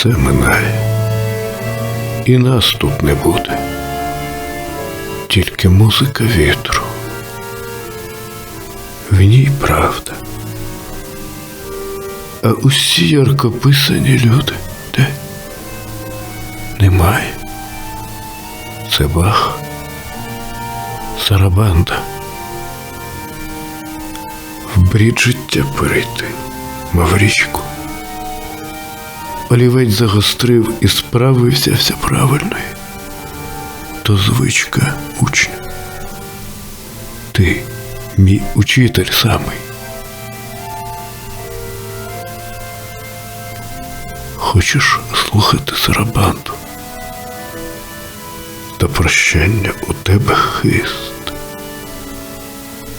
все минає. І нас тут не буде. Тільки музика вітру. В ній правда. А усі яркописані люди де? Немає. Це бах. Сарабанда. В брід життя перейти, мав річку. Олівець загострив і справи взявся правильної. То звичка учня. Ти, мій учитель самий. Хочеш слухати сарабанду? До прощання у тебе хист.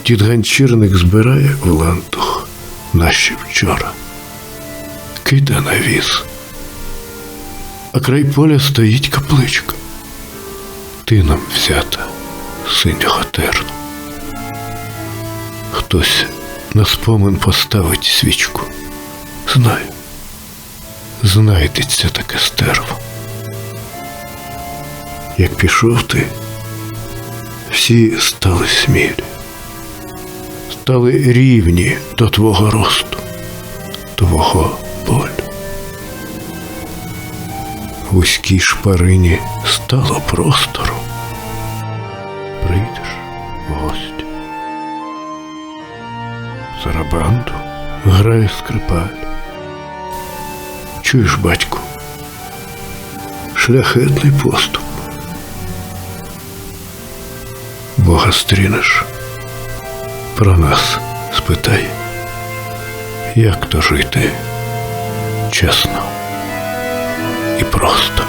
Дід ганчірник збирає в лантух наші вчора. Кида на віз. А край поля стоїть капличка. Ти нам взята, синього терну. Хтось на спомин поставить свічку. Знаю, знайдеться таке стерво. Як пішов ти, всі стали смілі, стали рівні до твого росту, твого вузькій шпарині стало простору. Прийдеш в гості. Зарабанду грає скрипаль. Чуєш, батьку, шляхетний поступ. Бога стрінеш, про нас спитай, як то жити чесно просто.